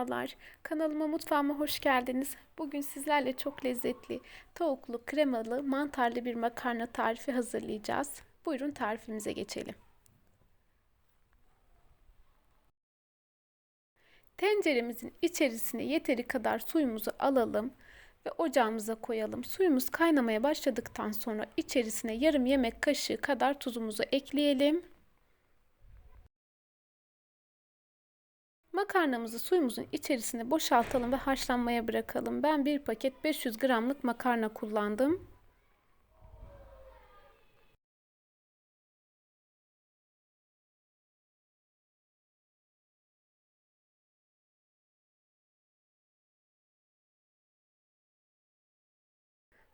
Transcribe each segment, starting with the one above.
Merhabalar. Kanalıma mutfağıma hoş geldiniz. Bugün sizlerle çok lezzetli tavuklu, kremalı, mantarlı bir makarna tarifi hazırlayacağız. Buyurun tarifimize geçelim. Tenceremizin içerisine yeteri kadar suyumuzu alalım ve ocağımıza koyalım. Suyumuz kaynamaya başladıktan sonra içerisine yarım yemek kaşığı kadar tuzumuzu ekleyelim. Makarnamızı suyumuzun içerisine boşaltalım ve haşlanmaya bırakalım. Ben bir paket 500 gramlık makarna kullandım.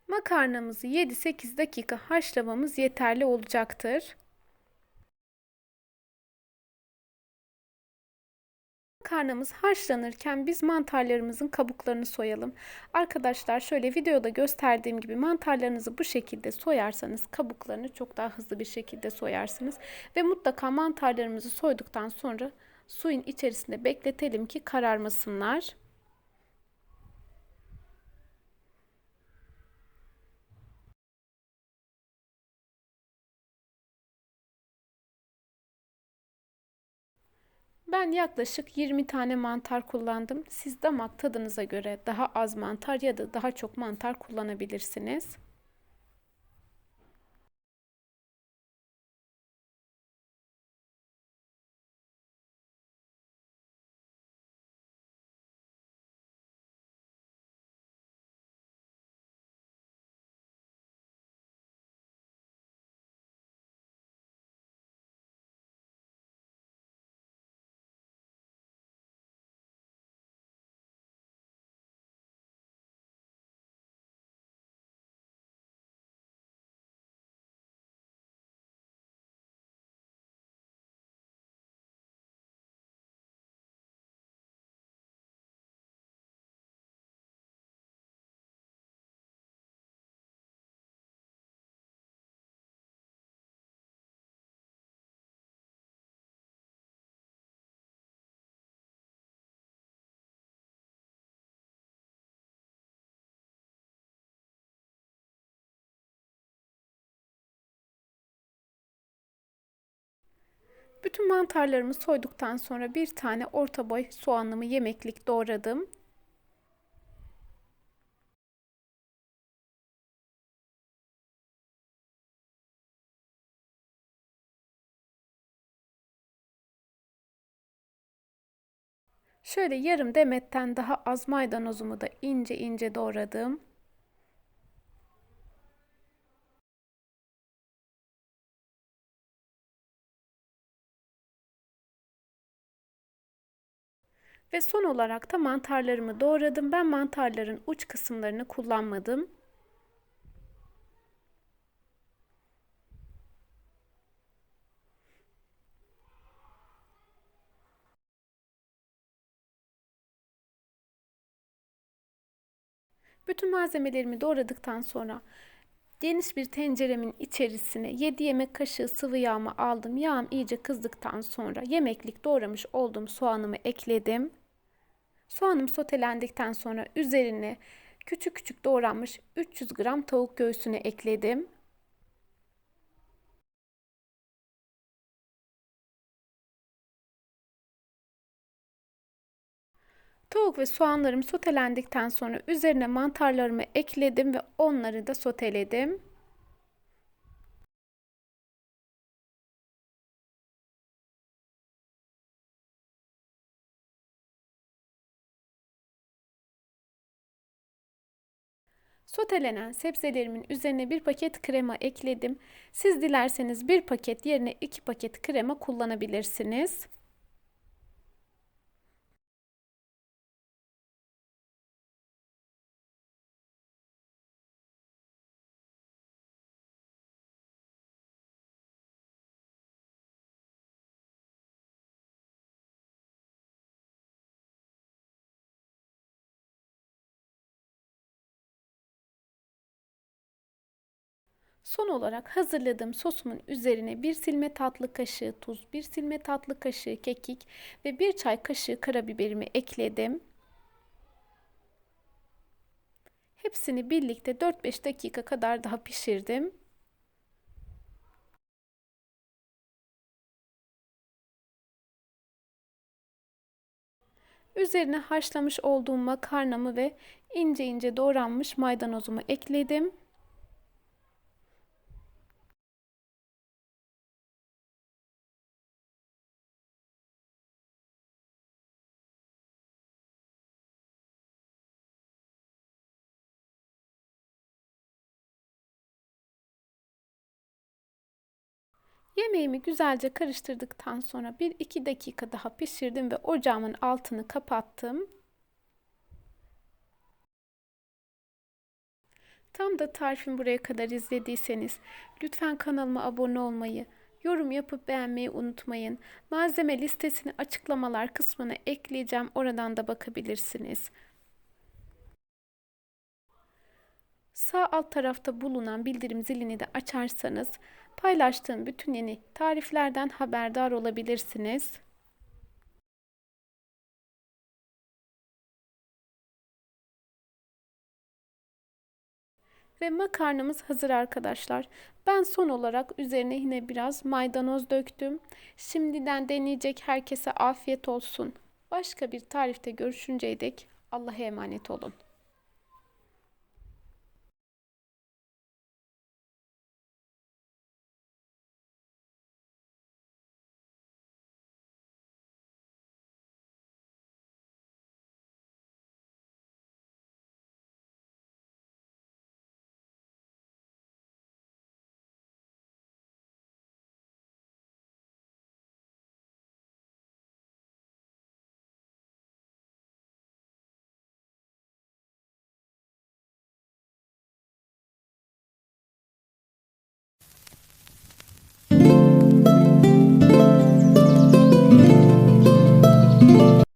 Makarnamızı 7-8 dakika haşlamamız yeterli olacaktır. Makarnamız haşlanırken biz mantarlarımızın kabuklarını soyalım. Arkadaşlar şöyle videoda gösterdiğim gibi mantarlarınızı bu şekilde soyarsanız kabuklarını çok daha hızlı bir şekilde soyarsınız. Ve mutlaka mantarlarımızı soyduktan sonra suyun içerisinde bekletelim ki kararmasınlar. Ben yaklaşık 20 tane mantar kullandım. Siz damak tadınıza göre daha az mantar ya da daha çok mantar kullanabilirsiniz. Bütün mantarlarımı soyduktan sonra bir tane orta boy soğanımı yemeklik doğradım. Şöyle yarım demetten daha az maydanozumu da ince ince doğradım. Ve son olarak da mantarlarımı doğradım. Ben mantarların uç kısımlarını kullanmadım. Bütün malzemelerimi doğradıktan sonra geniş bir tenceremin içerisine 7 yemek kaşığı sıvı yağımı aldım. Yağım iyice kızdıktan sonra yemeklik doğramış olduğum soğanımı ekledim. Soğanım sotelendikten sonra üzerine küçük küçük doğranmış 300 gram tavuk göğsünü ekledim. Tavuk ve soğanlarım sotelendikten sonra üzerine mantarlarımı ekledim ve onları da soteledim. Sotelenen sebzelerimin üzerine bir paket krema ekledim. Siz dilerseniz bir paket yerine iki paket krema kullanabilirsiniz. Son olarak hazırladığım sosumun üzerine bir silme tatlı kaşığı tuz, bir silme tatlı kaşığı kekik ve bir çay kaşığı karabiberimi ekledim. Hepsini birlikte 4-5 dakika kadar daha pişirdim. Üzerine haşlamış olduğum makarnamı ve ince ince doğranmış maydanozumu ekledim. Yemeğimi güzelce karıştırdıktan sonra 1-2 dakika daha pişirdim ve ocağımın altını kapattım. Tam da tarifimi buraya kadar izlediyseniz lütfen kanalıma abone olmayı, yorum yapıp beğenmeyi unutmayın. Malzeme listesini açıklamalar kısmına ekleyeceğim. Oradan da bakabilirsiniz. Sağ alt tarafta bulunan bildirim zilini de açarsanız paylaştığım bütün yeni tariflerden haberdar olabilirsiniz. Ve makarnamız hazır arkadaşlar. Ben son olarak üzerine yine biraz maydanoz döktüm. Şimdiden deneyecek herkese afiyet olsun. Başka bir tarifte görüşünceye dek Allah'a emanet olun.